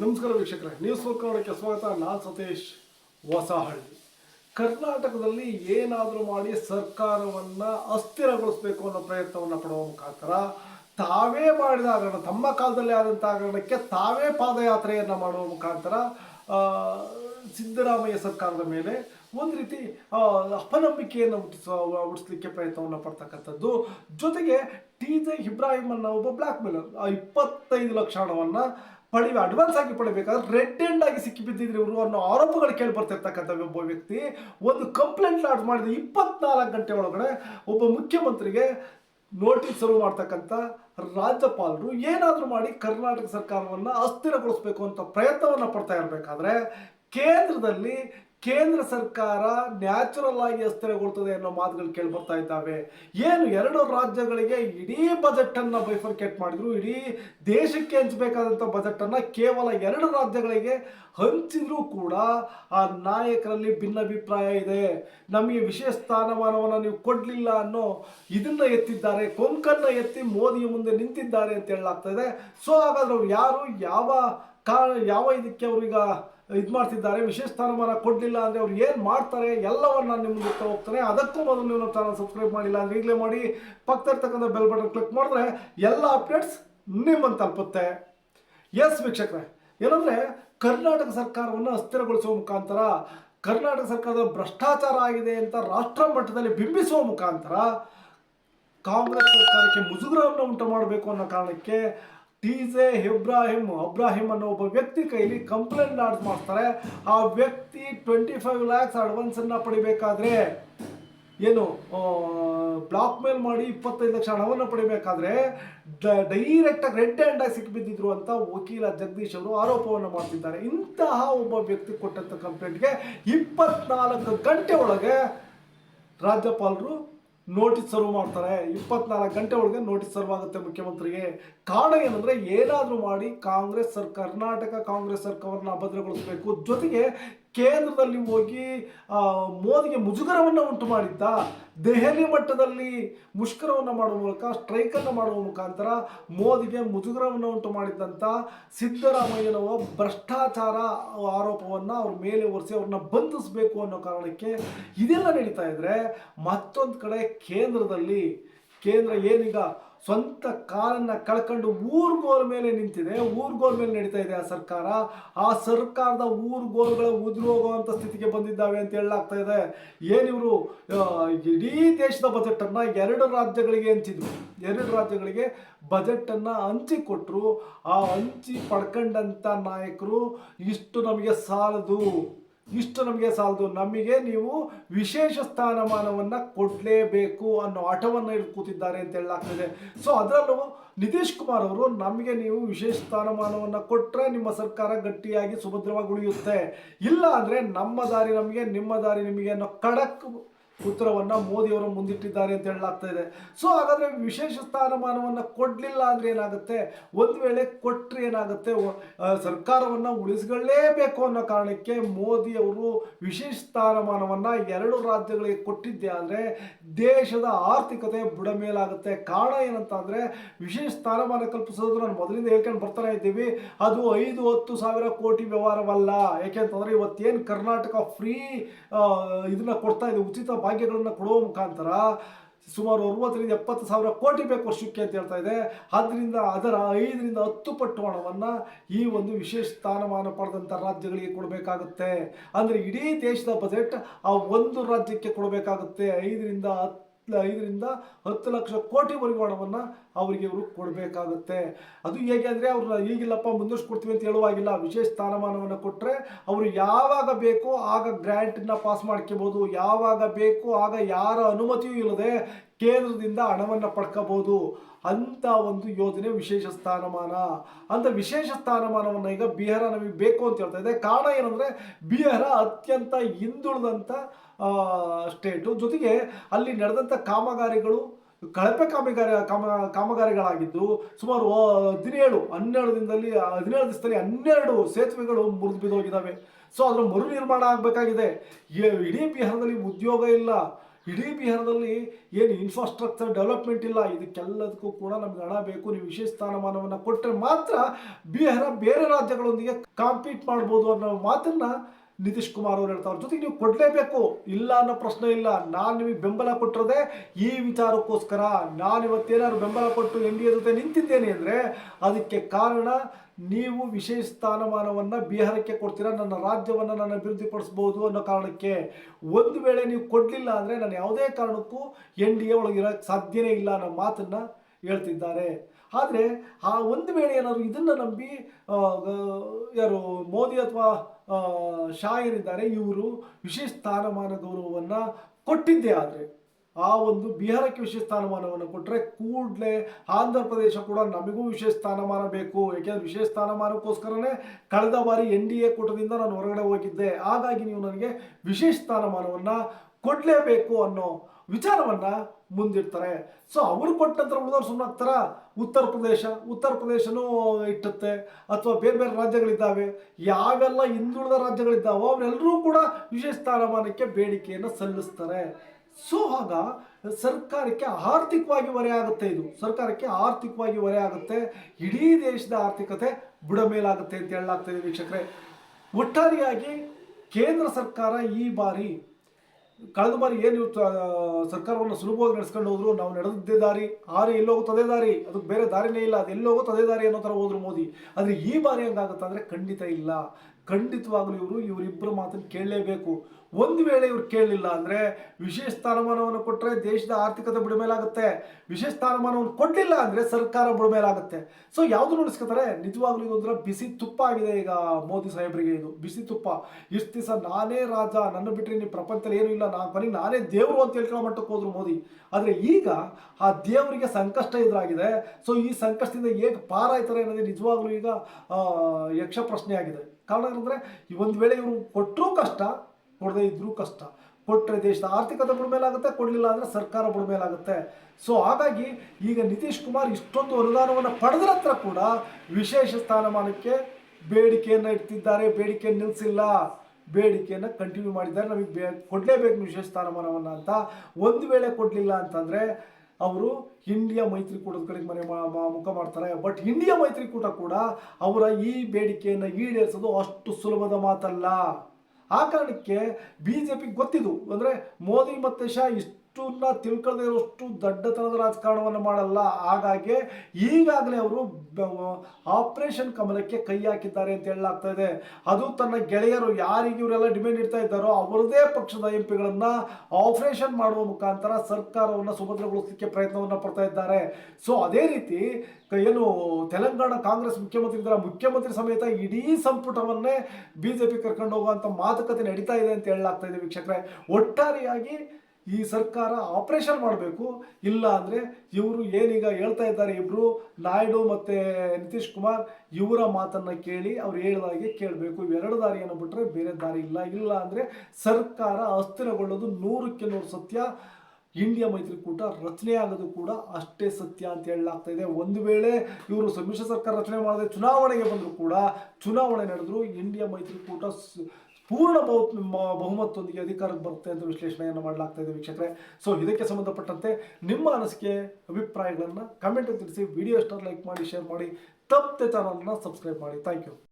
ನಮಸ್ಕಾರ ವೀಕ್ಷಕರೇ ನ್ಯೂಸ್ ಕನ್ನಡಕ್ಕೆ ಸ್ವಾಗತ. ನಾನು ಸತೀಶ್ ಹೊಸಹಳ್ಳಿ. ಕರ್ನಾಟಕದಲ್ಲಿ ಏನಾದರೂ ಮಾಡಿ ಸರ್ಕಾರವನ್ನು ಅಸ್ಥಿರಗೊಳಿಸಬೇಕು ಅನ್ನೋ ಪ್ರಯತ್ನವನ್ನು ಪಡುವ ಮುಖಾಂತರ ತಾವೇ ಮಾಡಿದ ಹಗರಣ, ತಮ್ಮ ಕಾಲದಲ್ಲಿ ಆದಂಥ ಹಗರಣಕ್ಕೆ ತಾವೇ ಪಾದಯಾತ್ರೆಯನ್ನು ಮಾಡುವ ಮುಖಾಂತರ ಸಿದ್ದರಾಮಯ್ಯ ಸರ್ಕಾರದ ಮೇಲೆ ಒಂದು ರೀತಿ ಅಪನಂಬಿಕೆಯನ್ನು ಹುಟ್ಟಿಸುವ, ಹುಟ್ಟಿಸ್ಲಿಕ್ಕೆ ಪ್ರಯತ್ನವನ್ನು ಪಡ್ತಕ್ಕಂಥದ್ದು. ಜೊತೆಗೆ ಟಿ ಜೆ ಇಬ್ರಾಹಿಂ ಅನ್ನೋ ಒಬ್ಬ ಬ್ಲ್ಯಾಕ್ ಮೇಲರ್ ಆ ಇಪ್ಪತ್ತೈದು ಲಕ್ಷ ಹಣವನ್ನು ಪಡಿ ಅಡ್ವಾನ್ಸ್ ಆಗಿ ಪಡಿಬೇಕಾದ್ರೆ ರೆಡ್ ಎಂಡ್ ಆಗಿ ಸಿಕ್ಕಿ ಬಿದ್ದಿದ್ರು ಇವರು ಅನ್ನೋ ಆರೋಪಗಳು ಕೇಳಿ ಬರ್ತಿರ್ತಕ್ಕಂಥ ಒಬ್ಬ ವ್ಯಕ್ತಿ. ಒಂದು ಕಂಪ್ಲೇಂಟ್ ಲಾಡ್ಜ್ ಮಾಡಿದ ಇಪ್ಪತ್ನಾಲ್ಕು ಗಂಟೆ ಒಳಗಡೆ ಒಬ್ಬ ಮುಖ್ಯಮಂತ್ರಿಗೆ ನೋಟಿಸ್ ಸರ್ವ್ ಮಾಡ್ತಕ್ಕಂಥ ರಾಜ್ಯಪಾಲರು ಏನಾದರೂ ಮಾಡಿ ಕರ್ನಾಟಕ ಸರ್ಕಾರವನ್ನು ಅಸ್ಥಿರಗೊಳಿಸಬೇಕು ಅಂತ ಪ್ರಯತ್ನವನ್ನು ಪಡ್ತಾ ಇರಬೇಕಾದ್ರೆ ಕೇಂದ್ರದಲ್ಲಿ ಕೇಂದ್ರ ಸರ್ಕಾರ ನ್ಯಾಚುರಲ್ ಆಗಿ ಅಸ್ಥಿರಗೊಳ್ತದೆ ಅನ್ನೋ ಮಾತುಗಳು ಕೇಳಿ ಬರ್ತಾ ಇದ್ದಾವೆ. ಏನು ಎರಡು ರಾಜ್ಯಗಳಿಗೆ ಇಡೀ ಬಜೆಟ್ ಅನ್ನ ಬೈಫರ್ಕೇಟ್ ಮಾಡಿದ್ರು? ಇಡೀ ದೇಶಕ್ಕೆ ಹಂಚಬೇಕಾದಂಥ ಬಜೆಟ್ ಅನ್ನ ಕೇವಲ ಎರಡು ರಾಜ್ಯಗಳಿಗೆ ಹಂಚಿದ್ರೂ ಕೂಡ ಆ ನಾಯಕರಲ್ಲಿ ಭಿನ್ನಾಭಿಪ್ರಾಯ ಇದೆ. ನಮಗೆ ವಿಶೇಷ ಸ್ಥಾನಮಾನವನ್ನು ನೀವು ಕೊಡಲಿಲ್ಲ ಅನ್ನೋ ಇದನ್ನ ಎತ್ತಿದ್ದಾರೆ. ಕೊಂಕನ್ನ ಎತ್ತಿ ಮೋದಿಯ ಮುಂದೆ ನಿಂತಿದ್ದಾರೆ ಅಂತ ಹೇಳಲಾಗ್ತಾ ಇದೆ. ಸೊ ಹಾಗಾದ್ರೆ ಅವ್ರು ಯಾರು? ಯಾವ ಕಾರಣ? ಯಾವ ಇದಕ್ಕೆ ಅವ್ರೀಗ ಇದು ಮಾಡ್ತಿದ್ದಾರೆ, ವಿಶೇಷ ಸ್ಥಾನಮಾನ ಕೊಡಲಿಲ್ಲ ಅಂದರೆ ಅವ್ರು ಏನು ಮಾಡ್ತಾರೆ, ಎಲ್ಲವನ್ನ ನಿಮ್ಮ ಮುಂದೆ ಹೋಗ್ತಾನೆ. ಅದಕ್ಕೂ ಮೊದಲು ನೀವು ನಮ್ಮ ಚಾನಲ್ ಸಬ್ಸ್ಕ್ರೈಬ್ ಮಾಡಿಲ್ಲ ಅಂದರೆ ಈಗಲೇ ಮಾಡಿ. ಪಕ್ಕದರ್ತಕ್ಕಂಥ ಬೆಲ್ ಬಟನ್ ಕ್ಲಿಕ್ ಮಾಡಿದ್ರೆ ಎಲ್ಲ ಅಪ್ಡೇಟ್ಸ್ ನಿಮ್ಮನ್ನು ತಲುಪುತ್ತೆ. ಎಸ್ ವೀಕ್ಷಕರೇ. ಏನಂದರೆ, ಕರ್ನಾಟಕ ಸರ್ಕಾರವನ್ನು ಅಸ್ಥಿರಗೊಳಿಸುವ ಮುಖಾಂತರ, ಕರ್ನಾಟಕ ಸರ್ಕಾರದ ಭ್ರಷ್ಟಾಚಾರ ಆಗಿದೆ ಅಂತ ರಾಷ್ಟ್ರ ಮಟ್ಟದಲ್ಲಿ ಬಿಂಬಿಸುವ ಮುಖಾಂತರ ಕಾಂಗ್ರೆಸ್ ಸರ್ಕಾರಕ್ಕೆ ಮುಜುಗರವನ್ನು ಉಂಟು ಮಾಡಬೇಕು ಅನ್ನೋ ಕಾರಣಕ್ಕೆ ಟಿ ಜೆ ಇಬ್ರಾಹಿಂ, ಅಬ್ರಾಹಿಂ ಅನ್ನೋ ಒಬ್ಬ ವ್ಯಕ್ತಿ ಕೈಲಿ ಕಂಪ್ಲೇಂಟ್ ಲಾಡ್ಜ್ ಮಾಡ್ತಾರೆ. ಆ ವ್ಯಕ್ತಿ ಟ್ವೆಂಟಿ ಫೈವ್ ಲ್ಯಾಕ್ಸ್ ಅಡ್ವಾನ್ಸನ್ನು ಪಡಿಬೇಕಾದ್ರೆ ಏನು ಬ್ಲಾಕ್ ಮೇಲ್ ಮಾಡಿ ಇಪ್ಪತ್ತೈದು ಲಕ್ಷ ಹಣವನ್ನು ಪಡಿಬೇಕಾದ್ರೆ ಡೈರೆಕ್ಟಾಗಿ ರೆಡ್ ಹ್ಯಾಂಡ್ ಆಗಿ ಸಿಕ್ಕಿಬಿದ್ದಿದ್ರು ಅಂತ ವಕೀಲ ಜಗದೀಶ್ ಅವರು ಆರೋಪವನ್ನು ಮಾಡ್ತಿದ್ದಾರೆ. ಇಂತಹ ಒಬ್ಬ ವ್ಯಕ್ತಿ ಕೊಟ್ಟಂಥ ಕಂಪ್ಲೇಂಟ್ಗೆ ಇಪ್ಪತ್ನಾಲ್ಕು ಗಂಟೆ ಒಳಗೆ ರಾಜ್ಯಪಾಲರು ನೋಟಿಸ್ ಸರ್ವ್ ಮಾಡ್ತಾರೆ. ಇಪ್ಪತ್ನಾಲ್ಕು ಗಂಟೆ ಒಳಗೆ ನೋಟಿಸ್ ಸರ್ವ್ ಆಗುತ್ತೆ ಮುಖ್ಯಮಂತ್ರಿಗೆ. ಕಾರಣ ಏನಂದ್ರೆ ಏನಾದರೂ ಮಾಡಿ ಕಾಂಗ್ರೆಸ್ ಸರ್, ಕರ್ನಾಟಕ ಕಾಂಗ್ರೆಸ್ ಸರ್ಕಾರವನ್ನು ಅಭದ್ರಗೊಳಿಸಬೇಕು. ಜೊತೆಗೆ ಕೇಂದ್ರದಲ್ಲಿ ಹೋಗಿ ಮೋದಿಗೆ ಮುಜುಗರವನ್ನು ಉಂಟು ಮಾಡಿದ್ದ. ದೆಹಲಿ ಮಟ್ಟದಲ್ಲಿ ಮುಷ್ಕರವನ್ನು ಮಾಡುವ ಮೂಲಕ, ಸ್ಟ್ರೈಕನ್ನು ಮಾಡುವ ಮುಖಾಂತರ ಮೋದಿಗೆ ಮುಜುಗರವನ್ನು ಉಂಟು ಮಾಡಿದ್ದಂಥ ಸಿದ್ದರಾಮಯ್ಯನವ ಭ್ರಷ್ಟಾಚಾರ ಆರೋಪವನ್ನು ಅವ್ರ ಮೇಲೆ ಒರೆಸಿ ಅವ್ರನ್ನ ಬಂಧಿಸಬೇಕು ಅನ್ನೋ ಕಾರಣಕ್ಕೆ ಇದೆಲ್ಲ ನಡೀತಾ ಇದ್ದರೆ ಮತ್ತೊಂದು ಕಡೆ ಕೇಂದ್ರದಲ್ಲಿ ಕೇಂದ್ರ ಏನೀಗ ಸ್ವಂತ ಕಾಲನ್ನ ಕಳ್ಕೊಂಡು ಊರ್ಗೋಲ್ ಮೇಲೆ ನಿಂತಿದೆ. ಊರ್ಗೋಲ್ ಮೇಲೆ ನಡೀತಾ ಇದೆ ಆ ಸರ್ಕಾರ. ಆ ಸರ್ಕಾರದ ಊರ್ಗೋಲ್ಗಳ ಉದುರು ಹೋಗುವಂಥ ಸ್ಥಿತಿಗೆ ಬಂದಿದ್ದಾವೆ ಅಂತ ಹೇಳಲಾಗ್ತಾ ಇದೆ. ಏನಿವರು ಇಡೀ ದೇಶದ ಬಜೆಟನ್ನು ಎರಡು ರಾಜ್ಯಗಳಿಗೆ ಹಂಚಿದ್ರು. ಎರಡು ರಾಜ್ಯಗಳಿಗೆ ಬಜೆಟನ್ನು ಹಂಚಿಕೊಟ್ರು ಆ ಹಂಚಿ ಪಡ್ಕೊಂಡಂಥ ನಾಯಕರು ಇಷ್ಟು ನಮಗೆ ಸಾಲದು. ಇಷ್ಟು ನಮಗೆ ಸಾಲದು. ನಮಗೆ ನೀವು ವಿಶೇಷ ಸ್ಥಾನಮಾನವನ್ನು ಕೊಡಲೇಬೇಕು ಅನ್ನೋ ಆಟವನ್ನು ಹಿಡಿದು ಕೂತಿದ್ದಾರೆ ಅಂತ ಹೇಳಲಾಗ್ತದೆ. ಸೊ ಅದರಲ್ಲೂ ನಿತೀಶ್ ಕುಮಾರ್ ಅವರು ನಮಗೆ ನೀವು ವಿಶೇಷ ಸ್ಥಾನಮಾನವನ್ನು ಕೊಟ್ಟರೆ ನಿಮ್ಮ ಸರ್ಕಾರ ಗಟ್ಟಿಯಾಗಿ ಸುಭದ್ರವಾಗಿ ಉಳಿಯುತ್ತೆ. ಇಲ್ಲ ಅಂದರೆ ನಮ್ಮ ದಾರಿ ನಮಗೆ, ನಿಮ್ಮ ದಾರಿ ನಿಮಗೆ ಅನ್ನೋ ಖಡಕ್ ಉತ್ತರವನ್ನ ಮೋದಿಯವರು ಮುಂದಿಟ್ಟಿದ್ದಾರೆ ಅಂತ ಹೇಳಲಾಗ್ತಾ ಇದೆ. ಸೊ ಹಾಗಾದ್ರೆ ವಿಶೇಷ ಸ್ಥಾನಮಾನವನ್ನು ಕೊಡಲಿಲ್ಲ ಅಂದ್ರೆ ಏನಾಗುತ್ತೆ? ಒಂದು ವೇಳೆ ಕೊಟ್ಟರೆ ಏನಾಗುತ್ತೆ? ಸರ್ಕಾರವನ್ನು ಉಳಿಸ್ಕೊಳ್ಳೇಬೇಕು ಅನ್ನೋ ಕಾರಣಕ್ಕೆ ಮೋದಿ ಅವರು ವಿಶೇಷ ಸ್ಥಾನಮಾನವನ್ನ ಎರಡು ರಾಜ್ಯಗಳಿಗೆ ಕೊಟ್ಟಿದ್ದೆ ಆದರೆ ದೇಶದ ಆರ್ಥಿಕತೆ ಬುಡ ಮೇಲಾಗುತ್ತೆ ಕಾರಣ ಏನಂತ ಅಂದ್ರೆ ವಿಶೇಷ ಸ್ಥಾನಮಾನ ಕಲ್ಪಿಸೋದು ನಾನು ಮೊದಲಿಂದ ಹೇಳ್ಕೊಂಡು ಬರ್ತಾನೆ ಇದ್ದೀವಿ. ಅದು ಐದು ಹತ್ತು ಸಾವಿರ ಕೋಟಿ ವ್ಯವಹಾರವಲ್ಲ. ಯಾಕೆಂತಂದ್ರೆ ಇವತ್ತೇನು ಕರ್ನಾಟಕ ಫ್ರೀ ಇದನ್ನ ಕೊಡ್ತಾ ಇದೆ, ಉಚಿತ ಭಾಗ್ಯಗಳನ್ನು ಕೊಡುವ ಮುಖಾಂತರ ಸುಮಾರು ಅರವತ್ತರಿಂದ ಎಪ್ಪತ್ತು ಸಾವಿರ ಕೋಟಿ ಬೇಕು ವರ್ಷಕ್ಕೆ ಅಂತ ಹೇಳ್ತಾ ಇದೆ. ಆದ್ದರಿಂದ ಅದರ ಐದರಿಂದ ಹತ್ತು ಪಟ್ಟು ಹಣವನ್ನು ಈ ಒಂದು ವಿಶೇಷ ಸ್ಥಾನಮಾನ ಪಡೆದಂಥ ರಾಜ್ಯಗಳಿಗೆ ಕೊಡಬೇಕಾಗುತ್ತೆ. ಅಂದರೆ ಇಡೀ ದೇಶದ ಬಜೆಟ್ ಆ ಒಂದು ರಾಜ್ಯಕ್ಕೆ ಕೊಡಬೇಕಾಗುತ್ತೆ. ಐದರಿಂದ ಹತ್ತು ಐದರಿಂದ ಹತ್ತು ಲಕ್ಷ ಕೋಟಿವರೆಗೂ ಹಣವನ್ನು ಅವರಿಗೆ ಇವರು ಕೊಡಬೇಕಾಗುತ್ತೆ. ಅದು ಹೇಗೆ ಅಂದರೆ ಅವ್ರನ್ನ ಈಗಿಲ್ಲಪ್ಪ ಮುಂದುವರ್ಸ್ಕೊಡ್ತೀವಿ ಅಂತ ಹೇಳುವಾಗಿಲ್ಲ. ವಿಶೇಷ ಸ್ಥಾನಮಾನವನ್ನು ಕೊಟ್ಟರೆ ಅವರು ಯಾವಾಗ ಬೇಕೋ ಆಗ ಗ್ರ್ಯಾಂಟನ್ನ ಪಾಸ್ ಮಾಡ್ಕೋಬೋದು. ಯಾವಾಗ ಬೇಕೋ ಆಗ ಯಾರ ಅನುಮತಿಯೂ ಇಲ್ಲದೆ ಕೇಂದ್ರದಿಂದ ಹಣವನ್ನು ಪಡ್ಕೋಬೋದು. ಅಂತ ಒಂದು ಯೋಜನೆ ವಿಶೇಷ ಸ್ಥಾನಮಾನ. ಅಂತ ವಿಶೇಷ ಸ್ಥಾನಮಾನವನ್ನು ಈಗ ಬಿಹಾರ ನಮಗೆ ಬೇಕು ಅಂತ ಹೇಳ್ತಾ ಇದೆ. ಕಾರಣ ಏನಂದರೆ ಬಿಹಾರ ಅತ್ಯಂತ ಹಿಂದುಳಿದಂಥ ಸ್ಟೇಟು ಜೊತೆಗೆ ಅಲ್ಲಿ ನಡೆದಂಥ ಕಾಮಗಾರಿಗಳು ಕಳಪೆ ಕಾಮಗಾರಿ, ಕಾಮ, ಕಾಮಗಾರಿಗಳಾಗಿದ್ದು ಸುಮಾರು ಹದಿನೇಳು ಹನ್ನೆರಡು ದಿನದಲ್ಲಿ ಹದಿನೇಳು ದಿವಸದಲ್ಲಿ ಹನ್ನೆರಡು ಸೇತುವೆಗಳು ಮುರಿದು ಬಿದ್ದೋಗಿದ್ದಾವೆ. ಸೊ, ಅದರ ಮರು ನಿರ್ಮಾಣ ಆಗಬೇಕಾಗಿದೆ. ಇಡೀ ಬಿಹಾರದಲ್ಲಿ ಉದ್ಯೋಗ ಇಲ್ಲ. ಇಡೀ ಬಿಹಾರದಲ್ಲಿ ಏನು ಇನ್ಫ್ರಾಸ್ಟ್ರಕ್ಚರ್ ಡೆವಲಪ್ಮೆಂಟ್ ಇಲ್ಲ. ಇದಕ್ಕೆಲ್ಲದಕ್ಕೂ ಕೂಡ ನಮ್ಗೆ ಹಣ ಬೇಕು. ನೀವು ವಿಶೇಷ ಸ್ಥಾನಮಾನವನ್ನು ಕೊಟ್ಟರೆ ಮಾತ್ರ ಬಿಹಾರ ಬೇರೆ ರಾಜ್ಯಗಳೊಂದಿಗೆ ಕಾಂಪೀಟ್ ಮಾಡ್ಬೋದು ಅನ್ನೋ ಮಾತನ್ನ ನಿತೀಶ್ ಕುಮಾರ್ ಅವರು ಹೇಳ್ತಾರೆ ಜೊತೆಗೆ ನೀವು ಕೊಡಲೇಬೇಕು, ಇಲ್ಲ ಅನ್ನೋ ಪ್ರಶ್ನೆ ಇಲ್ಲ. ನಾನು ನಿಮಗೆ ಬೆಂಬಲ ಕೊಟ್ಟಿರೋದೆ ಈ ವಿಚಾರಕ್ಕೋಸ್ಕರ. ನಾನು ಇವತ್ತೇನಾದ್ರು ಬೆಂಬಲ ಕೊಟ್ಟು ಎನ್ ಡಿ ಎ ಜೊತೆ ನಿಂತಿದ್ದೇನೆ ಅಂದರೆ ಅದಕ್ಕೆ ಕಾರಣ ನೀವು ವಿಶೇಷ ಸ್ಥಾನಮಾನವನ್ನು ಬಿಹಾರಕ್ಕೆ ಕೊಡ್ತೀರಾ, ನನ್ನ ರಾಜ್ಯವನ್ನು ನಾನು ಅಭಿವೃದ್ಧಿಪಡಿಸ್ಬೋದು ಅನ್ನೋ ಕಾರಣಕ್ಕೆ. ಒಂದು ವೇಳೆ ನೀವು ಕೊಡಲಿಲ್ಲ ಅಂದರೆ ನಾನು ಯಾವುದೇ ಕಾರಣಕ್ಕೂ ಎನ್ ಡಿ ಎ ಒಳಗಿರೋಕ್ಕೆ ಸಾಧ್ಯನೇ ಇಲ್ಲ ಅನ್ನೋ ಮಾತನ್ನು ಹೇಳ್ತಿದ್ದಾರೆ. ಆದರೆ ಆ ಒಂದು ವೇಳೆ ಏನಾದ್ರು ಇದನ್ನು ನಂಬಿ ಯಾರು ಮೋದಿ ಅಥವಾ ಶಾ ಏನಿದ್ದಾರೆ ಇವರು ವಿಶೇಷ ಸ್ಥಾನಮಾನ ಗೌರವವನ್ನು ಕೊಟ್ಟಿದ್ದೇ ಆದರೆ, ಆ ಒಂದು ಬಿಹಾರಕ್ಕೆ ವಿಶೇಷ ಸ್ಥಾನಮಾನವನ್ನು ಕೊಟ್ಟರೆ ಕೂಡಲೇ ಆಂಧ್ರ ಪ್ರದೇಶ ಕೂಡ ನಮಗೂ ವಿಶೇಷ ಸ್ಥಾನಮಾನ ಬೇಕು. ಯಾಕೆಂದರೆ ವಿಶೇಷ ಸ್ಥಾನಮಾನಕ್ಕೋಸ್ಕರನೇ ಕಳೆದ ಬಾರಿ ಎನ್ ಡಿ ಎ ಕೂಟದಿಂದ ನಾನು ಹೊರಗಡೆ ಹೋಗಿದ್ದೆ. ಹಾಗಾಗಿ ನೀವು ನನಗೆ ವಿಶೇಷ ಸ್ಥಾನಮಾನವನ್ನು ಕೊಡಲೇಬೇಕು ಅನ್ನೋ ವಿಚಾರವನ್ನು ಮುಂದಿಡ್ತಾರೆ. ಸೊ ಅವರು ಕೊಟ್ಟ ನಂತರ ಉಳಿದವ್ರು ಸುಮ್ಮನಾಗ್ತಾರ ಉತ್ತರ ಪ್ರದೇಶ, ಉತ್ತರ ಪ್ರದೇಶನೂ ಇಟ್ಟುತ್ತೆ. ಅಥವಾ ಬೇರೆ ಬೇರೆ ರಾಜ್ಯಗಳಿದ್ದಾವೆ. ಯಾವೆಲ್ಲ ಹಿಂದುಳಿದ ರಾಜ್ಯಗಳಿದ್ದಾವೋ ಅವರೆಲ್ಲರೂ ಕೂಡ ವಿಶೇಷ ಸ್ಥಾನಮಾನಕ್ಕೆ ಬೇಡಿಕೆಯನ್ನು ಸಲ್ಲಿಸ್ತಾರೆ. ಸೊ ಆಗ ಸರ್ಕಾರಕ್ಕೆ ಆರ್ಥಿಕವಾಗಿ ಹೊರೆ ಆಗುತ್ತೆ ಇದು. ಸರ್ಕಾರಕ್ಕೆ ಆರ್ಥಿಕವಾಗಿ ಹೊರೆ ಆಗುತ್ತೆ. ಇಡೀ ದೇಶದ ಆರ್ಥಿಕತೆ ಬುಡಮೇಲಾಗುತ್ತೆ ಅಂತ ಹೇಳಲಾಗ್ತದೆ ವೀಕ್ಷಕರೇ. ಒಟ್ಟಾರೆಯಾಗಿ ಕೇಂದ್ರ ಸರ್ಕಾರ ಈ ಬಾರಿ ಕಳೆದ ಬಾರಿ ಏನು ಸರ್ಕಾರವನ್ನು ಸುಲಭವಾಗಿ ನಡೆಸ್ಕೊಂಡು ಹೋದ್ರು, ನಾವು ನಡೆದಿದ್ದೇ ದಾರಿ, ಆರೆ ಎಲ್ಲೋಗುತ್ತೋ ಅದೇ ದಾರಿ ಅದಕ್ಕೆ ಬೇರೆ ದಾರಿನೇ ಇಲ್ಲ, ಅದು ಎಲ್ಲೋಗುತ್ತೋ ದಾರಿ ಅನ್ನೋ ಥರ ಹೋದ್ರು ಮೋದಿ. ಆದರೆ ಈ ಬಾರಿ ಹೆಂಗಾಗುತ್ತೆ ಅಂದರೆ ಖಂಡಿತ ಇಲ್ಲ. ಖಂಡಿತವಾಗಲೂ ಇವರು ಇವರಿಬ್ಬರ ಮಾತನ್ನು ಕೇಳಲೇಬೇಕು. ಒಂದು ವೇಳೆ ಇವ್ರು ಕೇಳಲಿಲ್ಲ ಅಂದರೆ ವಿಶೇಷ ಸ್ಥಾನಮಾನವನ್ನು ಕೊಟ್ಟರೆ ದೇಶದ ಆರ್ಥಿಕತೆ ಬುಡಮೇಲಾಗುತ್ತೆ. ವಿಶೇಷ ಸ್ಥಾನಮಾನವನ್ನು ಕೊಡಲಿಲ್ಲ ಅಂದರೆ ಸರ್ಕಾರ ಬುಡಮೇಲಾಗುತ್ತೆ. ಸೊ ಯಾವುದು ನೋಡಿಸ್ಕೊತಾರೆ? ನಿಜವಾಗ್ಲೂ ಇದೊಂಥರ ಬಿಸಿ ತುಪ್ಪ ಆಗಿದೆ ಈಗ ಮೋದಿ ಸಾಹೇಬರಿಗೆ ಇದು. ಬಿಸಿ ತುಪ್ಪ. ಇಷ್ಟು ದಿವಸ ನಾನೇ ರಾಜ. ನನ್ನ ಬಿಟ್ಟರೆ ನೀವು ಪ್ರಪಂಚದಲ್ಲಿ ಏನೂ ಇಲ್ಲ. ನಾನು ಕೊನೆಗೆ ನಾನೇ ದೇವರು ಅಂತ ಹೇಳ್ಕೊಳ್ಳೋ ಮಟ್ಟಕ್ಕೆ ಹೋದ್ರು ಮೋದಿ. ಆದರೆ ಈಗ ಆ ದೇವರಿಗೆ ಸಂಕಷ್ಟ ಎದುರಾಗಿದೆ. ಸೊ ಈ ಸಂಕಷ್ಟದಿಂದ ಹೇಗೆ ಪಾರಾಯ್ತಾರೆ ಅನ್ನೋದೇ ನಿಜವಾಗ್ಲೂ ಈಗ ಯಕ್ಷ ಪ್ರಶ್ನೆ ಆಗಿದೆ ಕಾರಣ ಏನಂದರೆ ಒಂದು ವೇಳೆ ಇವರು ಕೊಟ್ಟರೂ ಕಷ್ಟ ಕೊಡದೇ ಇದ್ರೂ ಕಷ್ಟ. ಕೊಟ್ಟರೆ ದೇಶದ ಆರ್ಥಿಕತೆ ಬುಡಮೇಲಾಗುತ್ತೆ ಕೊಡಲಿಲ್ಲ ಅಂದರೆ ಸರ್ಕಾರ ಬುಡಮೇಲಾಗುತ್ತೆ ಸೊ ಹಾಗಾಗಿ ಈಗ ನಿತೀಶ್ ಕುಮಾರ್ ಇಷ್ಟೊಂದು ಅನುದಾನವನ್ನು ಪಡೆದ ಹತ್ರ ಕೂಡ ವಿಶೇಷ ಸ್ಥಾನಮಾನಕ್ಕೆ ಬೇಡಿಕೆಯನ್ನು ಇಟ್ಟಿದ್ದಾರೆ ಬೇಡಿಕೆಯನ್ನು ನಿಲ್ಲಿಸಿಲ್ಲ ಬೇಡಿಕೆಯನ್ನು ಕಂಟಿನ್ಯೂ ಮಾಡಿದ್ದಾರೆ. ನಮಗೆ ಬೇ, ಕೊಡಲೇಬೇಕು ವಿಶೇಷ ಸ್ಥಾನಮಾನವನ್ನು ಅಂತ. ಒಂದು ವೇಳೆ ಕೊಡಲಿಲ್ಲ ಅಂತಂದರೆ ಅವರು ಇಂಡಿಯಾ ಮೈತ್ರಿಕೂಟದ ಕಡೆಗೆ ಮನೆ ಮುಖ ಮಾಡ್ತಾರೆ. ಬಟ್ ಇಂಡಿಯಾ ಮೈತ್ರಿಕೂಟ ಕೂಡ ಅವರ ಈ ಬೇಡಿಕೆಯನ್ನು ಈಡೇರಿಸೋದು ಅಷ್ಟು ಸುಲಭದ ಮಾತಲ್ಲ. ಆ ಕಾರಣಕ್ಕೆ ಬಿ ಜೆ ಪಿಗೆ ಗೊತ್ತಿದ್ದು. ಅಂದರೆ ಮೋದಿ ಮತ್ತು ಶಾ ಇಷ್ಟನ್ನ ತಿಳ್ಕೊಳ್ಳದೆ ಇರೋಷ್ಟು ದಡ್ಡತನದ ರಾಜಕಾರಣವನ್ನು ಮಾಡಲ್ಲ. ಹಾಗಾಗಿ ಈಗಾಗಲೇ ಅವರು ಆಪರೇಷನ್ ಕಮಲಕ್ಕೆ ಕೈ ಹಾಕಿದ್ದಾರೆ ಅಂತ ಹೇಳಲಾಗ್ತಾ ಇದೆ. ಅದು ತನ್ನ ಗೆಳೆಯರು ಯಾರಿಗೆ ಇವರೆಲ್ಲ ಡಿಮ್ಯಾಂಡ್ ಇಡ್ತಾ ಇದ್ದಾರೋ ಅವರದೇ ಪಕ್ಷದ ಎಂ ಪಿಗಳನ್ನು ಆಪರೇಷನ್ ಮಾಡುವ ಮುಖಾಂತರ ಸರ್ಕಾರವನ್ನು ಸುಭದ್ರಗೊಳಿಸಲಿಕ್ಕೆ ಪ್ರಯತ್ನವನ್ನು ಪಡ್ತಾ ಇದ್ದಾರೆ. ಸೊ ಅದೇ ರೀತಿ ಏನು ತೆಲಂಗಾಣ ಕಾಂಗ್ರೆಸ್ ಮುಖ್ಯಮಂತ್ರಿ ಇದ್ದಾರೆ? ಮುಖ್ಯಮಂತ್ರಿ ಸಮೇತ ಇಡೀ ಸಂಪುಟವನ್ನೇ ಬಿ ಜೆ ಪಿ ಕರ್ಕೊಂಡು ಹೋಗುವಂಥ ಮಾತುಕತೆ ನಡೀತಾ ಇದೆ ಅಂತ ಹೇಳಲಾಗ್ತಾ ಇದೆ ವೀಕ್ಷಕರೇ. ಒಟ್ಟಾರೆಯಾಗಿ ಈ ಸರ್ಕಾರ ಆಪರೇಷನ್ ಮಾಡಬೇಕು. ಇಲ್ಲ ಅಂದರೆ ಇವರು ಏನೀಗ ಹೇಳ್ತಾ ಇದ್ದಾರೆ ಇಬ್ಬರು ನಾಯ್ಡು ಮತ್ತು ನಿತೀಶ್ ಕುಮಾರ್, ಇವರ ಮಾತನ್ನು ಕೇಳಿ ಅವ್ರು ಹೇಳಿದಾಗೆ ಕೇಳಬೇಕು. ಇವೆರಡು ದಾರಿಯನ್ನು ಬಿಟ್ಟರೆ ಬೇರೆ ದಾರಿ ಇಲ್ಲ. ಇಲ್ಲ ಅಂದರೆ ಸರ್ಕಾರ ಅಸ್ಥಿರಗೊಳ್ಳೋದು ನೂರಕ್ಕೆ ನೂರು ಸತ್ಯ. ಇಂಡಿಯಾ ಮೈತ್ರಿಕೂಟ ರಚನೆ ಆಗೋದು ಕೂಡ ಅಷ್ಟೇ ಸತ್ಯ ಅಂತ ಹೇಳಲಾಗ್ತಾ ಇದೆ. ಒಂದು ವೇಳೆ ಇವರು ಸಮ್ಮಿಶ್ರ ಸರ್ಕಾರ ರಚನೆ ಮಾಡದೆ ಚುನಾವಣೆಗೆ ಬಂದರೂ ಕೂಡ, ಚುನಾವಣೆ ನಡೆದ್ರು ಇಂಡಿಯಾ ಮೈತ್ರಿಕೂಟ ಪೂರ್ಣ ಬಹು ಬಹುಮತದೊಂದಿಗೆ ಅಧಿಕಾರಕ್ಕೆ ಬರುತ್ತೆ ಅಂತ ವಿಶ್ಲೇಷಣೆಯನ್ನು ಮಾಡಲಾಗ್ತಾ ಇದೆ ವೀಕ್ಷಕರೇ. ಸೊ ಇದಕ್ಕೆ ಸಂಬಂಧಪಟ್ಟಂತೆ ನಿಮ್ಮ ಅನಿಸಿಕೆ, ಅಭಿಪ್ರಾಯಗಳನ್ನು ಕಮೆಂಟ್ ತಿಳಿಸಿ ವಿಡಿಯೋ ಇಷ್ಟ ಲೈಕ್ ಮಾಡಿ ಶೇರ್ ಮಾಡಿ, ತಪ್ಪದೆ ಚಾನಲ್ನ ಸಬ್ಸ್ಕ್ರೈಬ್ ಮಾಡಿ. Thank you